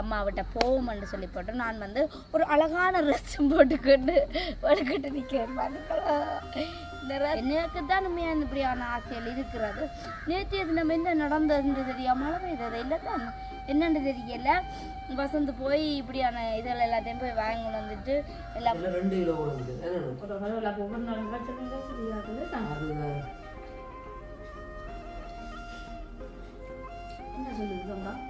அம்மாவிட்ட போவோம்னு சொல்லி போட்டு நான் வந்து ஒரு அழகான ட்ரெஸ்ஸும் போட்டுக்கொண்டு வடுக்கிட்டு நிற்கிறேன் எனக்கு தான் உண்மையான இப்படியான ஆசைகள் இருக்கிறது? நேற்று தினம் என்ன நடந்ததுன்னு தெரியாம? மழை பெய்தது இல்லை தான். என்னன்னு தெரியல. வசந்து போய் இப்படியான இதெல்லாம் எல்லாத்தையும் போய் வாங்கி வந்துட்டு எல்லாம் என்ன? ஒரு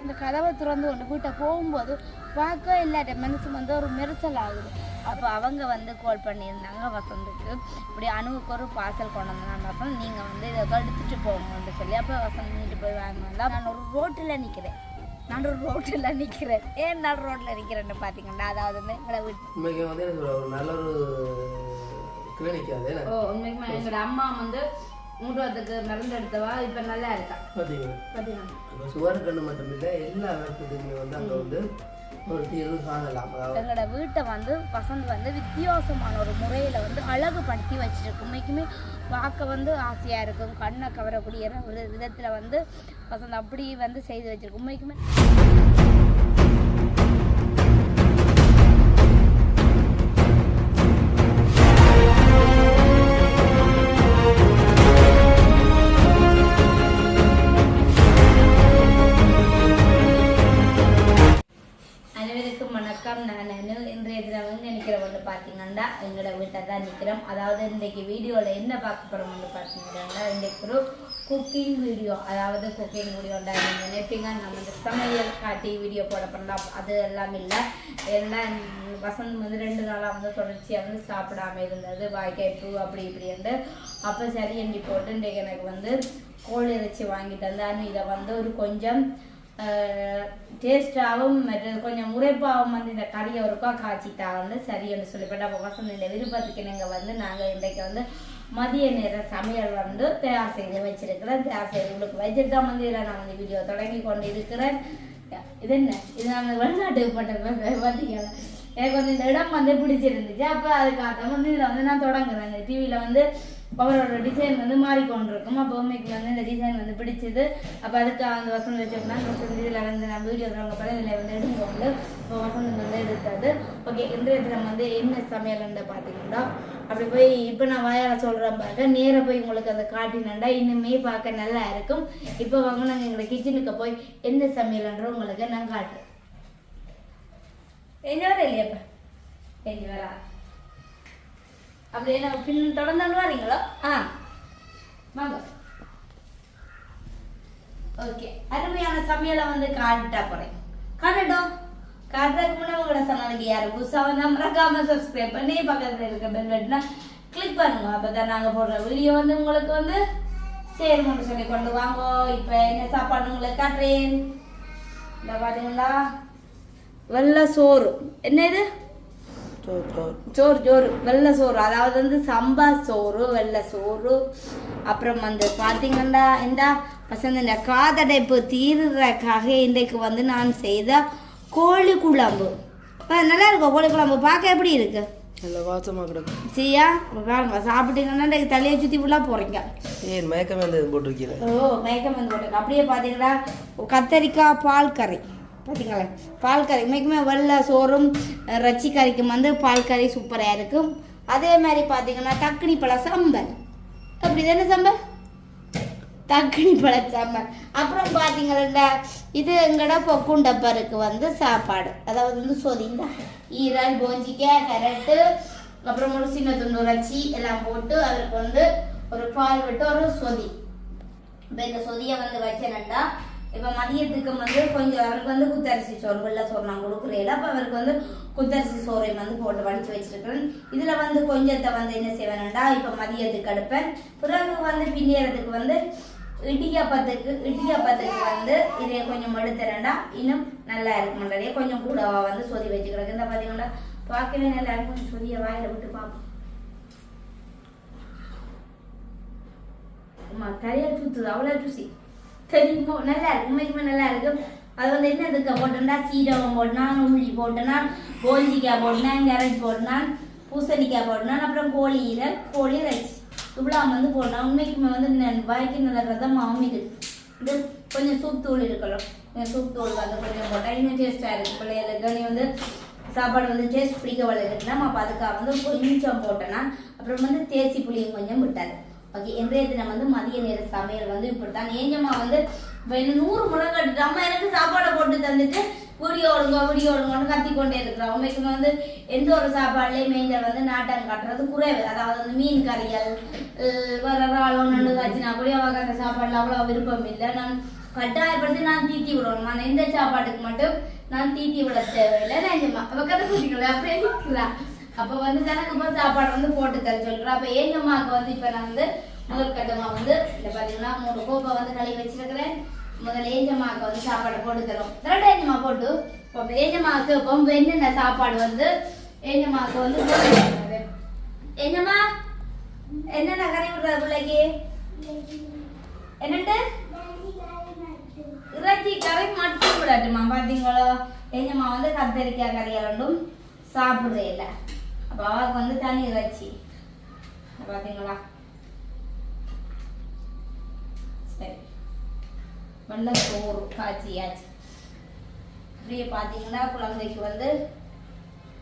இந்த கதவை திறந்து கொண்டு வீட்டை போகும்போது பார்க்க இல்லாட்ட மனசு வந்து ஒரு மெரிசல் ஆகுது அப்போ அவங்க வந்து கால் பண்ணியிருந்தாங்க வசந்துக்கு. இப்படி அணுவுக்கு ஒரு பார்சல் கொண்டு வந்தேன் வசந்த். நீங்கள் வந்து இதை எடுத்துட்டு போங்கன்னு சொல்லி. அப்போ வசந்த் நீட்டு போய் வாங்க வந்தா நான் ஒரு ரோட்டில் நிற்கிறேன் நான் ஒரு ரோட்டில் நிற்கிறேன் ஏன் நான் ரோட்டில் நிற்கிறேன்னு பார்த்தீங்கன்னா அதாவது வந்து எங்களை வீட்டு. உண்மைக்கு வந்து எனக்கு ஒரு ஒரு நல்ல ஒரு கிளினிக் அது என்ன? ஓ உண்மைக்குமே எங்களோட அம்மா வந்து மூட்டுவதுக்கு மருந்து எடுத்தவா? இப்போ நல்லா இருக்கா? பார்த்தீங்கன்னா சுவர் கண்ணு மட்டும் இல்லை எல்லா இடத்துக்குமே வந்து அங்கே வந்து ஒரு தீர்வு காணலாம் எங்களோட வீட்டை வந்து வசந்த் வந்து வித்தியாசமான ஒரு முறையில் வந்து அழகுபடுத்தி வச்சிருக்கு. உண்மைக்குமே பார்க்க வந்து ஆசையாக இருக்கும். கண்ணை கவரக்கூடிய ஒரு விதத்தில் வந்து வசந்த் அப்படி வந்து செய்து வச்சிருக்கு. உண்மைக்குமே பார்க்க போகிறோம் வந்து பார்த்தீங்கன்னா இன்றைக்கு ஒரு குக்கிங் வீடியோ அதாவது குக்கிங் வீடியோண்டா நீங்கள் நினைப்பீங்க நம்ம இந்த சமையல் காட்டி வீடியோ போட பண்ணலாம் அது எல்லாம் இல்லை. ஏன்னா வசந்த் வந்து ரெண்டு நாளாக வந்து தொடர்ச்சியாக வந்து சாப்பிடாம இருந்தது. வாய்க்காய் பூ அப்படி இப்படின்ட்டு அப்போ சரி எண்ணி போட்டு இன்றைக்கு எனக்கு வந்து கோழி இறைச்சி வாங்கி தந்தான்னு இதை வந்து ஒரு கொஞ்சம் டேஸ்டாகவும் மற்ற கொஞ்சம் உரைப்பாகவும் வந்து இந்த கறியை ஒருக்கா காய்ச்சிட்டா காய்ச்சிட்டாங்கன்னு சரின்னு சொல்லிப்பட்டு அப்போ வசந்த் இந்த விருப்பத்துக்கு நீங்கள் வந்து நாங்கள் இன்றைக்கு வந்து மதிய நேர சமையல் வந்து தயார் செய்து வச்சிருக்கிறேன். தயார் செய்து உங்களுக்கு வச்சுட்டு தான் வந்து இதில் நான் வந்து வீடியோ தொடங்கி கொண்டு இருக்கிறேன் இது என்ன? இது நாங்கள் வெளிநாட்டுக்கு போட்ட பார்த்தீங்களா எனக்கு வந்து இந்த இடம் வந்து பிடிச்சிருந்துச்சு. அப்போ அதுக்காக வந்து இதில் வந்து நான் தொடங்குறேன். இந்த டிவியில் வந்து அவரோட டிசைன் வந்து மாறிக்கொண்டிருக்கும். அப்போ உண்மைக்கு வந்து இந்த டிசைன் வந்து பிடிச்சது. அப்போ அதுக்கு அந்த வசந்த் வச்சோம்னா வசந்த் இதில் வந்து நான் வீடியோ தொடங்க போல இதில் வந்து எடுத்துக்கொண்டு இப்போ வசந்த் வந்து எடுத்தது. ஓகே இன்றைய தினம் வந்து என்ன சமையல்ன்ற பார்த்தீங்கன்னா அப்படி போய் இப்போ நான் வாயால் சொல்கிறேன் பாருங்க. நேராக போய் உங்களுக்கு அதை காட்டினண்டா இன்னுமே பார்க்க நல்லா இருக்கும். இப்போ வாங்க நாங்கள் எங்களை கிச்சனுக்கு போய் என்ன சமையல்ன்ற உங்களுக்கு நான் காட்டுறேன். எங்க வர இல்லையாப்பா? எங்கே வரா? அப்படியே நம்ம பின் தொடர்ந்து வரீங்களோ? ஆ. வாங்க. ஓகே. அருமையான சமையலை வந்து காட்டுட்டா போறேன். காட்டட்டும். காட்டுறதுக்கு முன்னாடி உங்களோட சேனலுக்கு யாரும் புதுசாக வந்து மறக்காம சப்ஸ்கிரைப் பண்ணி பக்கத்தில் இருக்க பெல் பட்டனை கிளிக் பண்ணுங்க. அப்பதான் நாங்க போடுற வீடியோ வந்து உங்களுக்கு வந்து சேரும்னு சொல்லி கொண்டு வாங்க. இப்போ என்ன சாப்பாடு உங்களுக்கு காட்டுறேன். இந்த பாத்தீங்களா? வெள்ளை சோறு. என்ன இது? சோறு சோறு. வெள்ளை சோறு. அதாவது வந்து சம்பா சோறு வெள்ளை சோறு. அப்புறம் வந்து பார்த்தீங்கன்னா இந்த பசங்க இந்த காதடைப்பு தீர்றதுக்காக இன்றைக்கு வந்து நான் செய்த கோழி குழம்பு. நல்லா இருக்கும் கோழி குழம்பு. பார்க்க எப்படி இருக்கு? நல்ல வாசமாக கிடக்கும் சரியா? பாருங்க சாப்பிட்டீங்கன்னா இன்றைக்கு தலையை சுற்றி ஃபுல்லாக போகிறீங்க ஏன் மயக்கமே அந்த இது போட்டு வைக்கிறேன் ஓ மயக்கம் வந்து போட்டுருக்கு. அப்படியே பார்த்தீங்கன்னா கத்தரிக்காய் பால் கறி. பார்த்தீங்களா பால் கறி. இன்றைக்குமே வெள்ளை சோறும் ரச்சி கறிக்கும் வந்து பால் கறி சூப்பராக இருக்கும். அதே மாதிரி பார்த்தீங்கன்னா தக்கினி பழ சாம்பார். அப்படி தானே சாம்பார்? தக்கினி பழ சாம்பார். அப்புறம் பார்த்தீங்கன்னா இது எங்கட பொக்கும் டப்பருக்கு வந்து சாப்பாடு. அதாவது வந்து சொதிங்க ஈரல் போஞ்சிக்காய் கரட்டு அப்புறம் ஒரு சின்ன துண்டு உரைச்சி எல்லாம் போட்டு அதற்கு வந்து ஒரு பால் விட்டு ஒரு சொதி. இப்போ இந்த சொதியை வந்து வச்சேனண்டா இப்போ மதியத்துக்கு வந்து கொஞ்சம் அவருக்கு வந்து குத்தரிசி சோறு வெள்ள சோறு நான் கொடுக்குறேன். அப்போ அவருக்கு வந்து குத்தரிசி சோறை வந்து போட்டு வடிச்சு வச்சிருக்கிறேன். இதில் வந்து கொஞ்சத்தை வந்து என்ன செய்வேன்டா இப்போ மதியத்துக்கு அடுப்பேன். பிறகு வந்து பின்னியறதுக்கு வந்து இடியாப்பத்துக்கு இடியாப்பத்துக்கு வந்து இதை கொஞ்சம் எடுத்துறேன்டா. இன்னும் நல்லா இருக்கும்ன்றதே கொஞ்சம் கூடவா வந்து சொதி வச்சுக்கிறேன். இந்த பார்த்தீங்கன்னா பார்க்கவே நல்லா இருக்கும். கொஞ்சம் சொதியை வாயில விட்டு பார்ப்போம். அம்மா தலையை தூத்துது. அவ்வளோ சுசி தெரியுமோ நல்லா இருக்கு உண்மைக்குமே நல்லா இருக்கு அது வந்து என்ன இதுக்கு போட்டோம்னா சீரகம் போட்டினான் உள்ளி போட்டோன்னா கோஞ்சிக்காய் போட்டினான் கேரட் போட்டினான் பூசணிக்காய் போட்டினான் அப்புறம் கோழி ஈரல் கோழி ரைஸ் இவ்வளோ வந்து போடணும் உண்மைக்குமே வந்து வாய்க்கு நல்ல ரதமாகவும் இது இது கொஞ்சம் சூப் தூள் இருக்கணும் சூப் தூள் வந்து கொஞ்சம் போட்டால் இன்னும் டேஸ்ட்டாக இருக்கும் பிள்ளைகளுக்கு நீ வந்து சாப்பாடு வந்து டேஸ்ட் பிடிக்க வளர்க்குதுன்னா அப்போ அதுக்காக வந்து கொஞ்சம் போட்டேன்னா அப்புறம் வந்து தேசி புளியும் கொஞ்சம் விட்டாது ஓகே எந்த தினம் வந்து மதிய நேர சமையல் வந்து இப்படி தான் ஏஞ்சம்மா வந்து இப்போ நூறு முழங்க அம்மா எனக்கு சாப்பாடை போட்டு தந்துட்டு வீடியோ ஓடுங்க வீடியோ கத்தி கத்திக்கொண்டே இருக்கிறோம் உண்மைக்கு வந்து எந்த ஒரு சாப்பாடுலேயும் மேஞ்சல் வந்து நாட்டம் காட்டுறது குறைவு. அதாவது வந்து மீன் கறிகள் வர ராளோ நண்டு காய்ச்சினா கூட அவங்க அந்த சாப்பாடுல அவ்வளோ விருப்பம் இல்லை. நான் கட்டாயப்படுத்தி நான் தீத்தி விடணும். நான் எந்த சாப்பாட்டுக்கு மட்டும் நான் தீத்தி விட தேவையில்லை. நிஜமா அவ கதை குடிக்கல அப்படியே நிற்கிறா அப்போ வந்து தனக்கு இப்போ சாப்பாடு வந்து போட்டு தர சொல்கிறா அப்போ ஏஞ்சம்மாவுக்கு வந்து இப்போ நான் வந்து முதல் கட்டமாக வந்து இந்த பார்த்தீங்கன்னா மூணு கோப்பை வந்து கழுவி வச்சிருக்கிறேன். முதல்ல ஏஞ்சம்மாவுக்கு வந்து சாப்பாடு போட்டு தரும். திரட்ட ஏஞ்சம்மா போட்டு. இப்போ ஏஞ்சம்மாவுக்கு இப்போ என்னென்ன சாப்பாடு வந்து ஏஞ்சம்மாவுக்கு வந்து போட்டு ஏஞ்சம்மா என்னென்ன கறி விடுறாரு பிள்ளைக்கு? என்னட்டு இறைச்சி கறி மட்டும் விடட்டுமா பார்த்தீங்களோ ஏஞ்சம்மா வந்து கத்தரிக்காய் கறி ரெண்டும் சாப்பிடுறே இல்லை அப்போ அவருக்கு வந்து தண்ணி இறைச்சி பார்த்தீங்களா சரி. நல்ல சோறு காய்ச்சியாச்சு. அப்படியே பார்த்தீங்கன்னா குழந்தைக்கு வந்து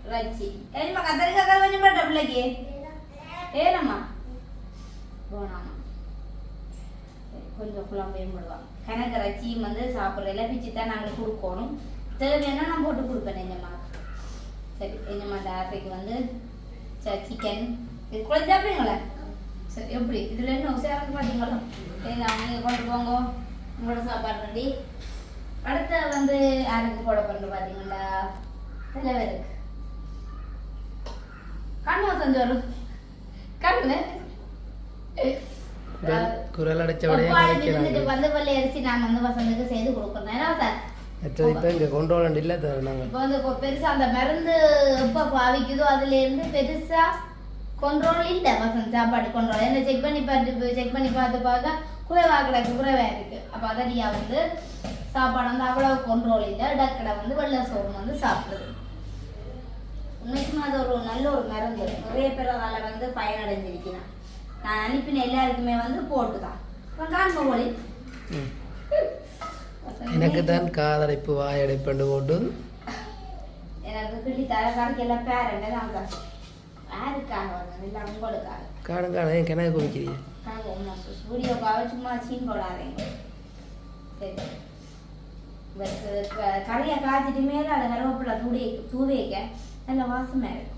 இறைச்சி. ஏமா கத்தரிக்காய் கதை கொஞ்சம் பண்ண பிள்ளைக்கு. ஏனம்மா போனாமா. கொஞ்சம் குழம்பையும் போடுவாங்க கணக்கு ரச்சியும் வந்து சாப்பிட்றதுல பிச்சு தான் நாங்கள் கொடுக்கணும். தேவையான நான் போட்டு கொடுப்பேன் எங்கம்மாவுக்கு சரி எங்கம்மா அந்த ஆசைக்கு வந்து சிக்கன் இது கூட சாப்பிடுங்களே சரி எப்படி? இதில் என்ன உசாரம் பார்த்தீங்களா சரி நான் நீங்கள் கொண்டு போங்க. உங்களோட சாப்பாடு ரெடி. அடுத்த வந்து யாருக்கு போட போகிறது பார்த்தீங்களா தலைவருக்கு. கண்ணு வசந்தோரும் கண்ணு. குரல் விருந்துக்கு வந்து வெள்ளை அரிசி நான் வந்து வசந்துக்கு செய்து கொடுக்கணும். ஏன்னா சார் மற்றது இப்போ இங்கே கொண்டு வர இல்லை நாங்கள் இப்போ வந்து பெருசா அந்த மருந்து எப்போ பாவிக்குதோ அதுல இருந்து பெருசா கொண்ட்ரோல் இல்லை வசந்த். சாப்பாடு கொண்ட்ரோல் என்ன செக் பண்ணி பார்த்து செக் பண்ணி பார்த்து பார்க்க குறைவா கிடக்கு குறைவா இருக்கு. அப்போ அதனியா வந்து சாப்பாடு வந்து அவ்வளவு கொண்ட்ரோல் இல்லை. டக்கடை வந்து வெள்ளை சோறு வந்து சாப்பிடுது உண்மைக்குமே அது ஒரு நல்ல ஒரு மருந்து. நிறைய பேர் அதால் வந்து பயனடைஞ்சிருக்கிறான் நான் அனுப்பின எல்லாருக்குமே வந்து போட்டுதான். அப்புறம் காண்ப ஒளி. ம். எனக்கு தான் காதடைப்பு வாயடைப்புண்டு போட்டு காணும் காணும் கிணறு குமிக்கிறீங்க காங்க ஒன்றும் வீடியோக்காக சும்மா சீன் போடாதீங்க சரி. இவருக்கு க- கறியை காய்ச்சிட்டு மேலே அதை கருவேப்பிலை தூடி தூவி வைக்க. நல்ல வாசமாக இருக்கும்.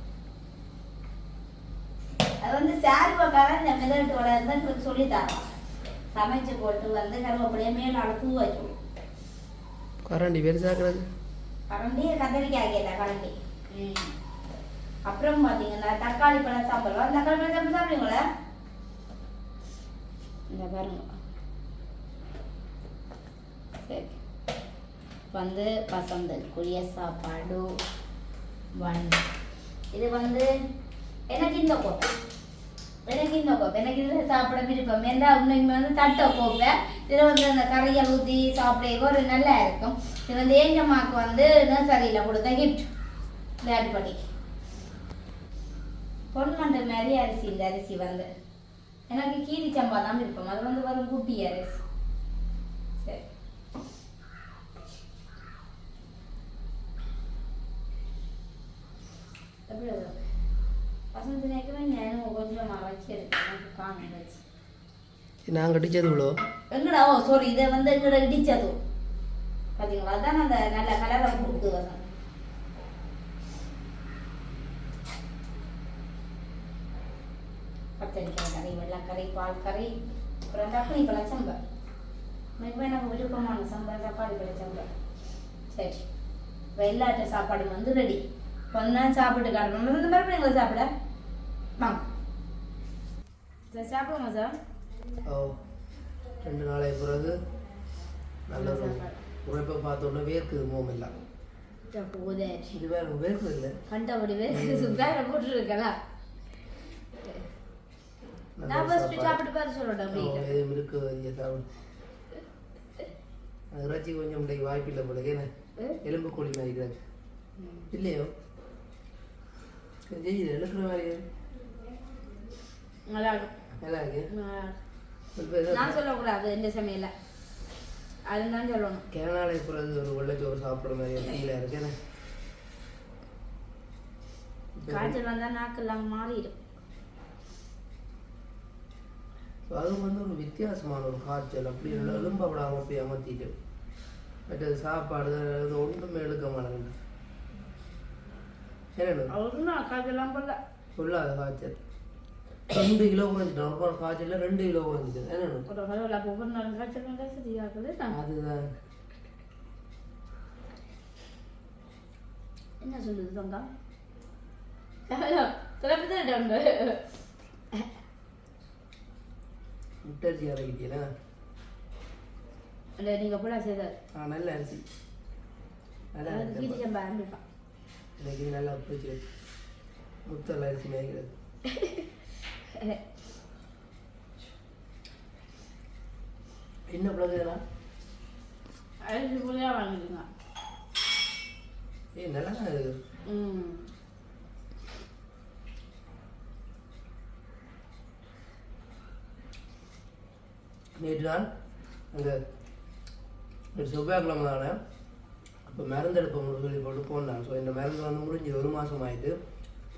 அது வந்து சார்பக்கார இந்த மிதட்டோட இருந்தால் சொல்லி தரோம் சமைச்சு போட்டு வந்து கருவேப்பிலையை மேலே அதை தூவ வச்சு கரண்டி பெருசாக்குறது கரண்டி கத்தரிக்காய் கேட்டா கரண்டி ம். அப்புறம் பார்த்தீங்கன்னா தக்காளி பழம் சாப்பிடுவோம் தக்காளி பழம் சாப்பிட்டு சாப்பிடுவீங்களா இந்த பாருங்க. சரி. வந்து பசந்தக்குரிய சாப்பாடு ஒன் இது வந்து எனக்கு இந்த கோப்பை எனக்கு இந்த கோப்பை எனக்கு இதில் சாப்பிட விருப்பம் ஏன்னா உண்மைக்கு வந்து தட்டை கோப்பை இதில் வந்து அந்த கரையை ஊற்றி சாப்பிட ஒரு நல்லா இருக்கும் இது வந்து ஏஞ்சம்மாக்கு வந்து நர்சரியில் கொடுத்த கிஃப்ட் விளையாட்டு பொன் மண்டல் மாதிரி அரிசி இந்த அரிசி வந்து எனக்கு கீரி சம்பா தான் விருப்பம் அது வந்து வரும் குட்டி அரிசி சரி எப்படி வரும்? வசந்த் நினைக்கிறேன் நான் கொஞ்சம் வச்சு இருக்கேன் காணும் வச்சு நாங்கள் அடித்தது இவ்வளோ? எங்கடா ஓ சாரி இதை வந்து எங்கட இடிச்சது? பாத்தீங்களா? அதான் அந்த நல்ல கலரை கொடுத்து வரும் கத்தரிக்காய் கறி வெள்ளைக்கறி பால் கறி அப்புறம் தக்காளி பழ சம்பல் மிக எனக்கு விருப்பமான சம்பல் தக்காளி பழ சரி. வெள்ளாட்டு சாப்பாடு வந்து ரெடி கொஞ்ச சாப்பிட்டு காட்டணும் மாதிரி எங்களை சாப்பிட? வாங்க. சரி சாப்பிடுவோமா சார்? ஓ ரெண்டு நாளைக்கு பிறகு நல்ல ஒரு உழைப்பை பார்த்தோன்னே வேர்க்குது மோமெல்லாம் போதே இது வேற வேர்க்குது இல்லை? கண்டபடி வேற போட்டுருக்கலாம் நான் ஃபர்ஸ்ட் சாப்பாடு. சாப்பிட்டு பாரு சொல்லட்டும் ஓ, அப்படி எதுவும் இங்கே சாப்பிடு. இறைச்சி கொஞ்சம் இன்றைக்கு வாய்ப்பில்லை போல ஏன்னா எலும்பு கோழி மாதிரி இல்லையோ? ஜெயில எழுக்கிற மாதிரி. நல்லா இருக்கும். நல்லா இருக்கு. நான் சொல்லக்கூடாது இந்த சமையல அதுதான் சொல்லணும். கேரளாவில் பிறகு ஒரு வெள்ளைச்சோறு சாப்பிட்ற மாதிரி ஃபீலாக? காய்ச்சல் வந்தா நாக்கெல்லாம் மாறிடும். அது வந்து ஒரு வித்தியாசமான ஒரு காய்ச்சல். அப்படி எலும்ப விடாம போய் அமர்த்திட்டு. மற்றது சாப்பாடு அது ஒன்றுமே எடுக்க மாட்டேங்குது போல சொல்லாத காய்ச்சல். ரெண்டு கிலோ குறைஞ்சிட்டு நார்மல் காய்ச்சல்ல ரெண்டு கிலோ குறைஞ்சிட்டு என்ன ஒரு ஹலோல ஒவ்வொரு நாளும் காய்ச்சல் வந்தா சரியாகுது அதுதான் என்ன சொல்லுது தங்கா முட்டரிசி அரைக்கிட்டீங்களா இல்லை நீங்கள் போல செய்தார் ஆ நல்ல அரிசி நல்லா எனக்கு நல்லா பிடிச்சி முத்தல் அரிசி மேய்க்கிறது என்ன பிள்ளைங்களா அரிசி புளியாக வாங்கிடுங்க ஏய் நல்லா தான் இருக்கு ம் நேற்று நான் அங்கே செவ்வாய்க்கிழமை தானே அப்போ மருந்து எடுப்போம்னு சொல்லி போட்டு போனான் ஸோ இந்த மருந்து வந்து முடிஞ்சு ஒரு மாதம் ஆயிட்டு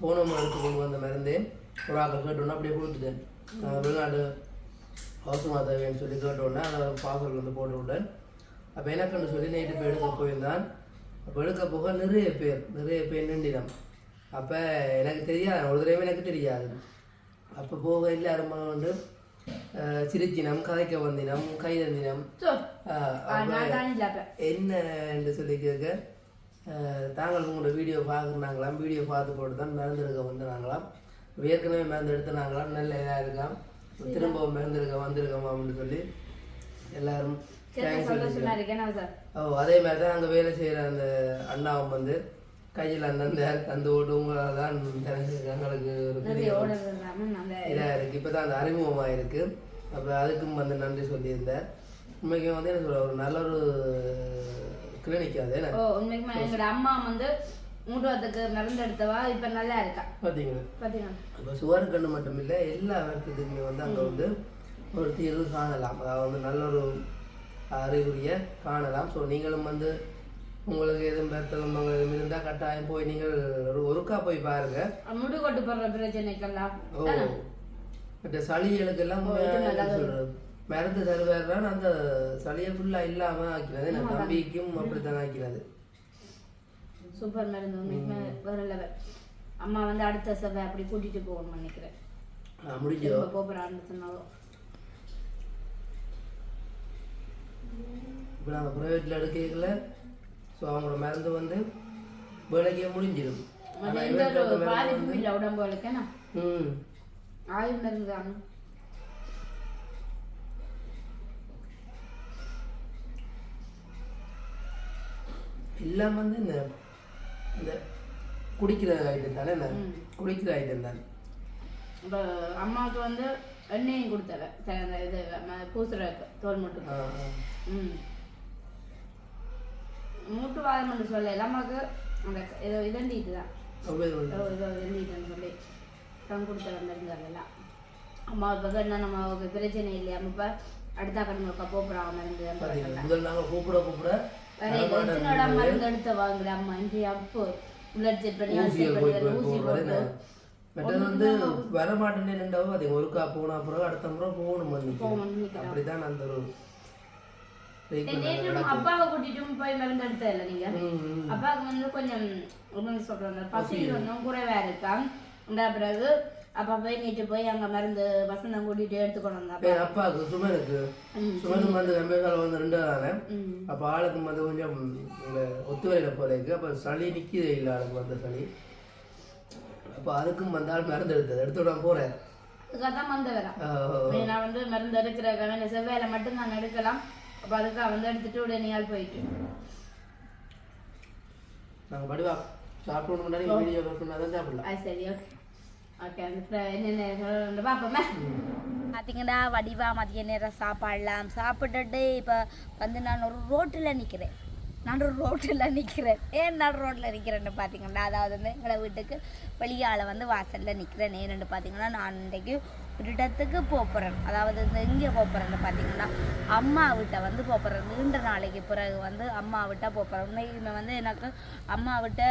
போன மருந்து கொண்டு வந்த மருந்தே ஒரு ஆக்கள் கேட்டோன்னா அப்படியே கொடுத்துட்டேன். வெளிநாடு அவசரமாக தேவைன்னு சொல்லி கேட்டோன்னே அதை பார்சல் வந்து போட்டு விட்டேன் அப்போ எனக்குன்னு சொல்லி நைட்டு போய் எடுக்க போயிருந்தான். அப்போ எடுக்க போக நிறைய பேர் நிறைய பேர் நின்றினம் அப்போ எனக்கு தெரியாது ஒரு தடவை எனக்கு தெரியாது. அப்போ போக எல்லாரும் வந்து சிரிச்சினம் கதைக்க வந்தினம் கை தந்தினம். ஸோ அஹ், அப்ப நான் தான் இல்லை அப்போ. என்ன என்று சொல்லி கேட்க தாங்கள் உங்களோட வீடியோ பார்க்குறாங்களாம் வீடியோ பார்த்து போட்டு தான் மருந்து எடுக்க வந்தாங்களாம் ஏற்கனவே மருந்து எடுத்துனாங்களாம் நல்ல இதாக இருக்காம். திரும்ப மருந்து வந்திருக்கோம் அப்படின்னு சொல்லி எல்லாரும் இருக்கேன் ஓ அதே மாதிரி தான் அங்கே வேலை செய்கிற அந்த அண்ணாவும் வந்து கையில் அந்த அந்த ஓட்டு உங்களால் தான் எங்களுக்கு ஒரு பெரிய இதாக இருக்குது இப்போ தான் அந்த அறிமுகமாக இருக்குது அப்போ அதுக்கும் வந்து நன்றி சொல்லியிருந்தேன் உண்மைக்கு வந்து என்ன சொல்ற ஒரு நல்ல ஒரு கிளினிக் அது என்ன? உண்மைக்குமே எங்களோட அம்மா வந்து மூட்டுவத்துக்கு மருந்து எடுத்தவா? இப்போ நல்லா இருக்கா? பார்த்தீங்களா பார்த்தீங்களா இப்போ சுவர் கண்ணு மட்டும் இல்லை எல்லா வருத்தத்துக்குமே வந்து அங்கே வந்து ஒரு தீர்வு காணலாம். அதாவது வந்து நல்ல ஒரு அறிகுறியை காணலாம். ஸோ நீங்களும் வந்து உங்களுக்கு எதுவும் பெருத்தலும் எதுவும் இருந்தால் கட்டாயம் போய் நீங்கள் ஒரு ஒருக்கா போய் பாருங்க. முடி கொட்டு போடுற பிரச்சனைக்கெல்லாம். ஓ. மற்ற சளிகளுக்கெல்லாம் சொல்றது? மருந்து தருவார் அந்த சளியை ஃபுல்லாக இல்லாமல் ஆக்கினது. என் தம்பிக்கும் அப்படித்தான் ஆக்கினது. சூப்பர் மருந்து உண்மைக்குமே வேற லெவல் அம்மா வந்து அடுத்த செவ்வாய் அப்படி கூட்டிட்டு போகணும்னு நினைக்கிறேன். ஆ, முடிஞ்சோ திரும்ப போகிறான்னு சொன்னாலும் இப்போ நாங்கள் ப்ரைவேட்டில் எடுக்கல. ஸோ அவங்களோட மருந்து வந்து வேலைக்கே முடிஞ்சிடும். பாதிப்பும் இல்லை உடம்புகளுக்கு என்ன? ம். ஆயுள் மருந்து தான். எல்லாம் வந்து இந்த இந்த குடிக்கிற ஐட்டம் தானே. குடிக்கிற ஐட்டம் தான். இப்போ அம்மாவுக்கு வந்து எண்ணெயும் கொடுத்தவ சரி, அந்த இது பூசுறதுக்கு தோல் மட்டும். ம். மூட்டு வாதம் என்று சொல்ல அம்மாவுக்கு அந்த ஏதோ இதண்டிட்டு தான். ஏதோ இதண்டிட்டுன்னு சொல்லி தான் கொடுத்த மருந்து அதெல்லாம் அம்மாவுக்கு என்ன நம்மளுக்கு பிரச்சனை இல்லையா? இப்போ அடுத்த கடமைக்கா போப்புறாங்க மருந்து பார்த்தீங்களா முதல்ல நாங்கள் கூப்பிட கூப்பிட மருந்து எடுத்து வாங்குற அம்மா அப்போ ஊசி போட்டு? மற்றது வந்து வரமாட்டேன்னு நின்றாவும் அது ஒருக்கா போனா பிறகு அடுத்த முறை போகணும். அப்படிதான் அந்த ஒரு. அப்பாவை கூட்டிட்டும் போய் மருந்து எடுத்தது இல்லை நீங்க. அப்பாவுக்கு வந்து கொஞ்சம் சொல்றாங்க பசி கொஞ்சம் குறைவா இருக்கான் பிறகு அப்பா போய் நேற்று போய் அங்க மருந்து வசந்தம் கூட்டிட்டு என் அப்பாவுக்கு சுமனுக்கு ம். சுமனுக்கு வந்து அமெரிக்காவில் வந்து ரெண்டு தானே ம். அப்போ ஆளுக்கு வந்து கொஞ்சம் ஒத்துழையில போறதுக்கு அப்போ சளி நிற்கிதே இல்லை ஆளுக்கு வந்த சளி. அப்போ அதுக்கும் வந்தால் மருந்து எடுத்தது. எடுத்து விட போகிறேன் அதுக்காக தான் வந்து வரேன் நான் வந்து மருந்து இந்த செவ்வாயில மட்டும் நான் எடுக்கலாம். அப்ப அதுக்காக வந்து எடுத்துட்டு உடனே ஆள் போயிட்டு. நாங்கள் படிவா. சாப்பிடணும் முன்னாடி வீடியோ சாப்பிடலாம். சரி ஓகே ஓகே அந்த என்னென்ன பார்ப்போமே பார்த்தீங்கன்னா வடிவா மதிய நேரம் சாப்பாடலாம் சாப்பிட்டுட்டு இப்போ வந்து நான் ஒரு ரோட்டில் நிற்கிறேன் நான் ஒரு ரோட்டில் நிற்கிறேன் ஏன் நான் ரோட்டில் நிற்கிறேன்னு பார்த்தீங்கன்னா அதாவது வந்து எங்களை வீட்டுக்கு வெளியால் வந்து வாசலில் நிற்கிறேன் ஏன்னு பார்த்தீங்கன்னா நான் இன்றைக்கு ஒரு இடத்துக்கு போப்புறேன். அதாவது இந்த இங்கே போகிறேன்னு பார்த்தீங்கன்னா அம்மா விட்ட வந்து போகிறேன் நீண்ட நாளைக்கு பிறகு வந்து அம்மா விட்ட போகிறேன் உண்மைக்குமே வந்து எனக்கு அம்மா விட்ட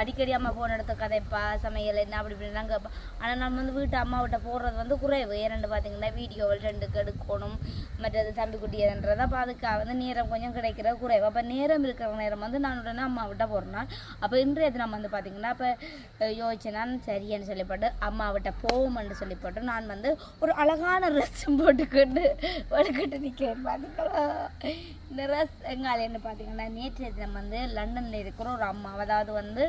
அடிக்கடி அம்மா போன இடத்த கதைப்பா சமையல் என்ன அப்படி இப்படிலாம் கேட்பேன் ஆனால் நம்ம வந்து வீட்டு அம்மா விட்ட போடுறது வந்து குறைவு. ஏன்னு பார்த்தீங்கன்னா வீடியோவில் ரெண்டுக்கு எடுக்கணும். மற்றது தம்பி குட்டியதுன்றதை அப்போ அதுக்காக வந்து நேரம் கொஞ்சம் கிடைக்கிறது குறைவு. அப்போ நேரம் இருக்கிற நேரம் வந்து நான் உடனே அம்மா விட்ட போடுறேன். அப்போ இன்றைய தினம் வந்து பார்த்தீங்கன்னா இப்போ யோசிச்சேன்னா நான் சரின்னு சொல்லிப்பட்டு அம்மா விட்ட போவோம்னு சொல்லிப்பட்டு நான் வந்து ஒரு அழகான ட்ரெஸ்ஸும் போட்டுக்கொண்டு வழுக்கிட்டு நிற்கிறேன் பார்த்துக்கலாம் இந்த ட்ரெஸ் எங்காலேன்னு பார்த்தீங்கன்னா நேற்றைய தினம் வந்து லண்டனில் இருக்கிற ஒரு அம்மா. அதாவது வந்து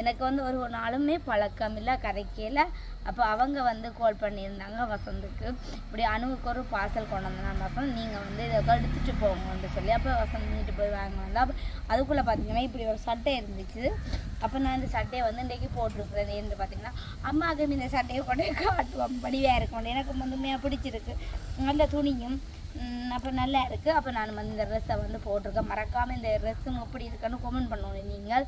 எனக்கு வந்து ஒரு ஒரு நாளுமே பழக்கம் இல்லை கரைக்கையில் அப்போ அவங்க வந்து கால் பண்ணியிருந்தாங்க வசந்துக்கு. இப்படி அணுவுக்கு ஒரு பார்சல் கொண்டு வந்தாங்க வசந்த் நீங்கள் வந்து இதை எடுத்துகிட்டு போங்கன்னு சொல்லி. அப்போ வசந்த் நீட்டு போய் வாங்க வந்தா அப்போ அதுக்குள்ளே பார்த்தீங்கன்னா இப்படி ஒரு சட்டை இருந்துச்சு. அப்போ நான் இந்த சட்டையை வந்து இன்றைக்கி போட்டிருக்கிறேன். என்று பார்த்தீங்கன்னா அம்மாவுக்கு இந்த சட்டையை கொண்டு காட்டுவோம். படிவாக இருக்கும். எனக்கு வந்து பிடிச்சிருக்கு. நல்ல துணியும் அப்புறம் அப்போ நல்லா இருக்குது அப்போ நான் வந்து இந்த ட்ரெஸ்ஸை வந்து போட்டிருக்கேன். மறக்காமல் இந்த ட்ரெஸ்ஸும் எப்படி இருக்குன்னு கமெண்ட் பண்ணணும் நீங்கள்.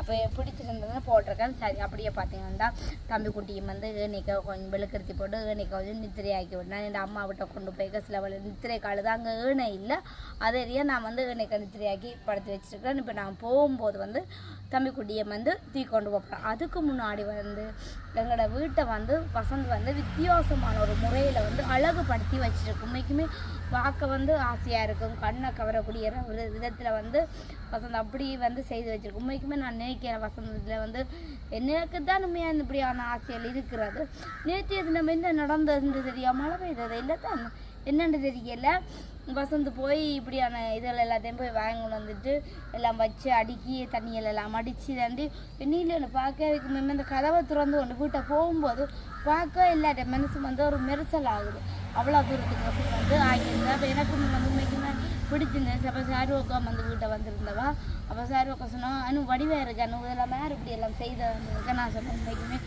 அப்போ பிடிச்சிருந்ததுன்னு போட்டிருக்கேன். சரி அப்படியே பார்த்தீங்கன்னா தம்பி குட்டியும் வந்து ஏனிக்கை கொஞ்சம் வெளுக்கருத்தி போட்டு ஏனிக்கை வந்து நித்திரை ஆக்கி விட்டேன். என் அம்மா விட்ட கொண்டு போய் கசில் அவள் நித்திரை தான் அங்கே ஏனை இல்லை. அதே நான் வந்து ஏனைக்கை நித்திரையாக்கி படுத்து வச்சுருக்கேன் இப்போ நான் போகும்போது வந்து தம்பி குட்டியை வந்து தூக்கி கொண்டு போகிறேன் அதுக்கு முன்னாடி வந்து எங்களோட வீட்டை வந்து வசந்த் வந்து வித்தியாசமான ஒரு முறையில் வந்து அழகுபடுத்தி வச்சிருக்கு. உண்மைக்குமே பார்க்க வந்து ஆசையாக இருக்கும் கண்ணை கவரக்கூடிய ஒரு விதத்தில் வந்து வசந்த் அப்படி வந்து செய்து வச்சிருக்கு உண்மைக்குமே நான் நினைக்கிறேன் வசந்தத்தில் வந்து எனக்கு தான் உண்மையாக இப்படியான ஆசைகள் இருக்கிறது? நேற்றைய நம்ம என்ன நடந்ததுன்னு தெரியாமல் மழை பெய்தது இல்லை தான்? என்னென்னு தெரியல. வசந்து போய் இப்படியான இதில் எல்லாத்தையும் போய் வாங்கி வந்துட்டு எல்லாம் வச்சு அடுக்கி தண்ணியில் எல்லாம் அடித்து தாண்டி வெந்நீரில் பார்க்க அதுக்கு முன்ன இந்த கதவை திறந்து கொண்டு வீட்டை போகும்போது பார்க்க இல்லாட்ட மனசு வந்து ஒரு மெரிசல் ஆகுது. அவ்வளோ தூரத்துக்கு வசதி வந்து ஆகியிருந்தா. அப்போ எனக்கு வந்து உண்மைக்குமே பிடிச்சிருந்தேன் அப்போ சாரு உட்கா வந்து வீட்டை வந்திருந்தவா. அப்போ சாரு உட்கா சொன்னால் அனு வடிவாக இருக்கு அனு இதெல்லாம் யார் இப்படி எல்லாம் செய்த நான் சொன்னேன் உண்மைக்குமே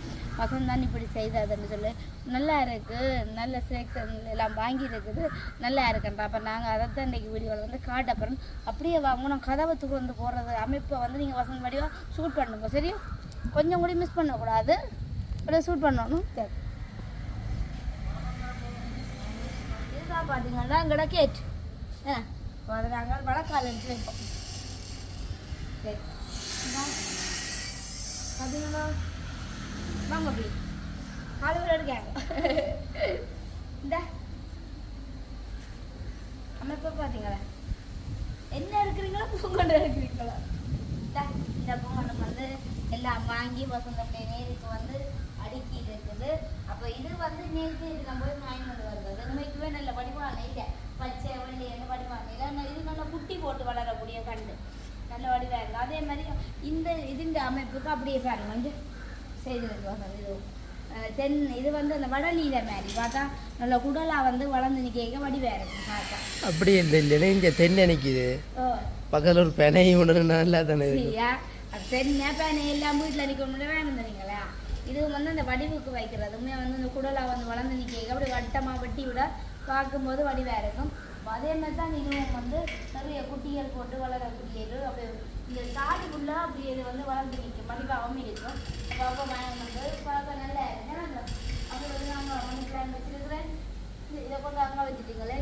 வசந்த் தான் இப்படி செய்ததுன்னு சொல்லி நல்லா இருக்குது நல்ல செலெக்ஷன் எல்லாம் வாங்கி இருக்குது நல்லா இருக்குன்றா அப்போ நாங்கள் அதை தான் இன்றைக்கி வீடியோவில் வந்து காட்டப்புறம். அப்படியே வாங்கணும். கதவை வந்து போடுறது அமைப்பை வந்து நீங்கள் வசந்த் வடிவாக ஷூட் பண்ணுங்க சரி கொஞ்சம் கூட மிஸ் பண்ணக்கூடாது. அப்படியே ஷூட் பண்ணணும். சரி. இதுதான் பார்த்தீங்கன்னா எங்கட கேட் என்ன அதை நாங்கள் வடக்கால் எடுத்து வைப்போம். சரி. பார்த்தீங்கன்னா வாங்க அப்படி. காலையில் இருக்காங்க இந்த. அமைப்பை பார்த்தீங்களா என்ன இருக்கிறீங்களோ பூங்கொண்டு இருக்கிறீங்களா. இந்த பூங்கொண்டம் வந்து எல்லாம் வாங்கி வசந்தம் நேருக்கு வந்து அடுக்கி இருக்குது. அப்போ இது வந்து நேருக்கு இது நம்ம போய் வாங்கி கொண்டு வருது உண்மைக்குமே நல்ல வடிவான இல்லை பச்சை வெள்ளி என்ன வடிவான இல்லை இது நல்ல குட்டி போட்டு வளரக்கூடிய கண்டு. நல்ல வடிவாக இருக்குது அதே மாதிரி இந்த இதுங்க அமைப்புக்கு அப்படியே பாருங்க. வந்து செய்து வைப்பாங்க இது. தென் இது வந்து அந்த வடநீல மாதிரி பார்த்தா நல்ல குடலாக வந்து வளர்ந்து நிற்க வடிவாக இருக்கும் பார்த்தா. அப்படி இல்லை இல்லைன்னா இங்கே தென்னை நிற்கிது பக்கத்தில் ஒரு பெனையும் உடனே நல்லா தானே சரியா? அது தென்னை பேனை எல்லாம் வீட்டில் நிற்கணும்னு வேணும் தெரியுங்களா இது வந்து அந்த வடிவுக்கு வைக்கிறது உண்மையாக வந்து இந்த குடலா வந்து வளர்ந்து நிற்க அப்படி வட்டமாக வெட்டி விட பார்க்கும்போது வடிவாக இருக்கும் அதே மாதிரி தான் இதுவும் வந்து நிறைய குட்டிகள் போட்டு வளரக்கூடியது அப்படி இந்த சாடிக்குள்ள அப்படி இது வந்து வளர்ந்து நிற்கும். வடிவாகவும் இருக்கும் அப்போ வந்து பார்க்க நல்லா இருக்கு வந்து நாங்கள் மணி பிளான் வச்சிருக்கிறேன். இது- கொண்டு அங்கே வச்சுட்டீங்களே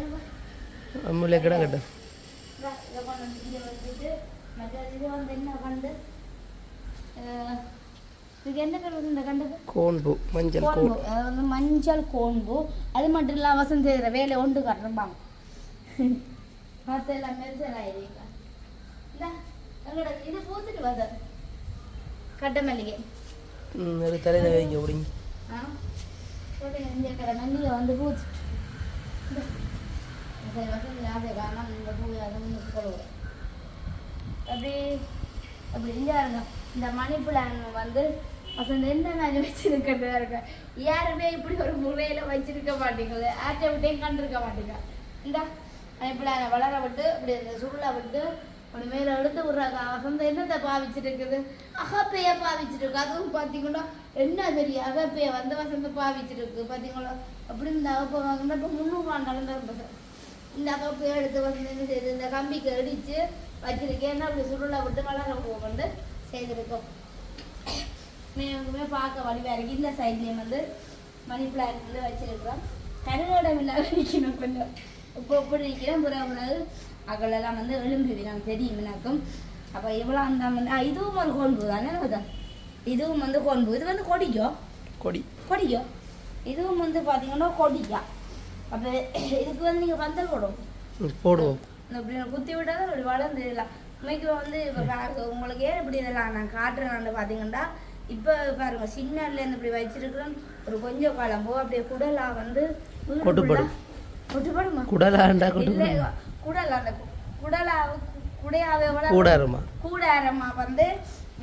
நம்மளே கிட கட்டும் இதை கொண்டு வந்து இங்கே வச்சுட்டு மற்ற இது வந்து என்ன கண்டு? இதுக்கு என்ன பேர் வந்து இந்த கண்டுக்கு? கோன்பு மஞ்சள் கோன். கோன்பு அது வந்து மஞ்சள் கோன்பு. அது மட்டும் இல்லாம வசந்த் வேலை ஒன்று காட்டுறப்பாங்க பார்த்து எல்லாம் மெரிசல் ஆயிருக்கா எங்களோட இது பூத்துட்டு கட்ட மல்லிகை. ம் தலையில் வைங்க ஆ இந்த இருக்கிற மல்லிகை வந்து பூத்து இந்த. சரி வசந்த் யாசை காரணம் இந்த பூ அதை வந்து கழுவுறேன் அப்படி அப்படி இங்கே இருங்க. இந்த மணி பிளான் வந்து வசந்த் என்ன நான் வச்சிருக்கிறதா யாருமே இப்படி ஒரு முறையில் வச்சிருக்க மாட்டீங்களே. ஆட்டை விட்டையும் கண்டிருக்க மாட்டீங்க. இந்த மணி பிளானை வளர விட்டு அப்படி இந்த சுருளை விட்டு அப்படி மேலே எடுத்து விட்றாங்க பாவிச்சுட்டு என்னத்தை அகப்பைய பாவிச்சுட்டு இருக்கு அதுவும் பார்த்தீங்கன்னா என்ன தெரியும்? அகப்பைய வந்த வசந்த பாவிச்சுட்டு இருக்கு பார்த்தீங்களா அப்படி இந்த அகப்பை வாங்கினா இப்போ முந்நூறுவா நடந்து இந்த கப்பு எடுத்து வந்து என்ன செய்யுது? இந்த கம்பிக்கு அடித்து வச்சிருக்கேன் அப்படி சுருளை விட்டு வளர வந்து செய்திருக்கோம். மேலுமே பார்க்க வடிவாக இருக்கு இந்த சைட்லேயும் வந்து மணி பிளான்ட் வந்து வச்சிருக்கிறோம். கருவோட விழா நிற்கணும் கொஞ்சம். இப்போ இப்படி நிற்கிறேன் புறா அகலெல்லாம் வந்து எலும்பி நான் தெரியும் எனக்கும். அப்போ இவ்வளோ அந்த வந்து இதுவும் ஒரு கோன்பு தானே இதுவும் வந்து கோன்பு இது வந்து கொடிக்கோ? கொடி. கொடிக்கோ? இதுவும் வந்து பார்த்தீங்கன்னா கொடிக்கா. அப்போ இதுக்கு வந்து நீங்கள் பந்தல் போடும் போடுவோம். இந்த இப்படி குத்தி விட்டால் அப்படி வளர்ந்து இதெல்லாம் உண்மைக்கு வந்து இப்போ பாருங்க உங்களுக்கு ஏன் இப்படி இதெல்லாம் நான் காட்டுறேன் பார்த்தீங்கன்னா இப்போ பாருங்க சின்னலேருந்து இப்படி வச்சிருக்கிறேன். ஒரு கொஞ்சம் காலம் போக அப்படியே குடலா வந்து கொட்டுப்படும். கொட்டுப்படுமா? குடலாண்டா கொட்டு இல்லை குடல் அந்த கு- குடலா குடையாவே கூடாருமா? கூடாரமா வந்து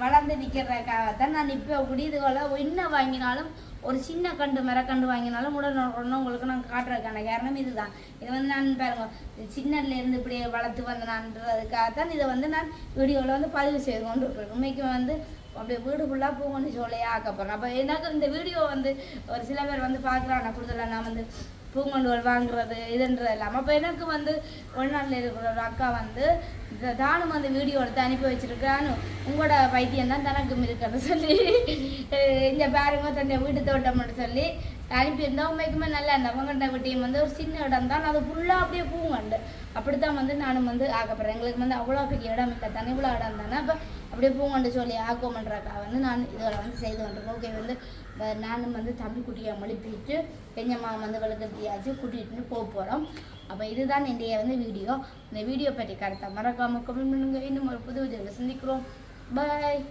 வளர்ந்து நிற்கிறதுக்காக தான் நான் இப்போ குடிதுகளை என்ன வாங்கினாலும் ஒரு சின்ன கண்டு மரக்கண்டு வாங்கினாலும் உடனே உடனே உங்களுக்கு நான் காட்டுறதுக்கான காரணம் இதுதான். இது வந்து நான் பாருங்க சின்னதுல இருந்து இப்படி வளர்த்து வந்தனான்றதுக்காக தான் இதை வந்து நான் வீடியோவில் வந்து பதிவு செய்து கொண்டு இருக்கிறேன் உண்மைக்கு வந்து அப்படியே வீடு ஃபுல்லாக பூங்கொண்டு சோலையாக ஆக்க போகிறேன் அப்போ எனக்கு இந்த வீடியோ வந்து ஒரு சில பேர் வந்து பார்க்குறாங்க கூடுதலாக நான் வந்து பூங்கொண்டுகள் வாங்குறது இதுன்றது இல்லாமல் அப்போ எனக்கு வந்து வெளிநாட்டில் இருக்கிற ஒரு அக்கா வந்து தானும் அந்த வீடியோ எடுத்து அனுப்பி வச்சிருக்கான்னு உங்களோட பைத்தியம் தான் தனக்கும் இருக்கன்னு சொல்லி இங்கே இந்த பாருங்க தன்னை வீட்டு தோட்டம்னு சொல்லி அனுப்பியிருந்தா உண்மைக்குமே நல்லா இருந்த அவங்கள்ட்ட வீட்டையும் வந்து ஒரு சின்ன இடம் தான் அது ஃபுல்லாக அப்படியே பூங்கண்டு அப்படி தான் வந்து நானும் வந்து ஆக்கப்படுறேன் எங்களுக்கு வந்து அவ்வளோ பெரிய இடம் இல்லை. தனி இவ்வளோ இடம் தானே அப்போ அப்படியே பூங்கண்டு சொல்லி ஆக்கோமன்றக்கா வந்து நான் இதில் வந்து செய்து கொண்டிருக்கேன். ஓகே வந்து நானும் வந்து தம்பி குட்டியை மழுப்பிட்டு பெஞ்சம்மா வந்து வெளுக்கத்தியாச்சு கூட்டிகிட்டு போக போகிறோம் அப்போ இதுதான் என்னுடைய வந்து வீடியோ. இந்த வீடியோ பற்றி கருத்தை மறக்காமல் கமெண்ட் பண்ணுங்க. இன்னும் ஒரு புது வீடியோவில் சந்திக்கிறோம். பாய்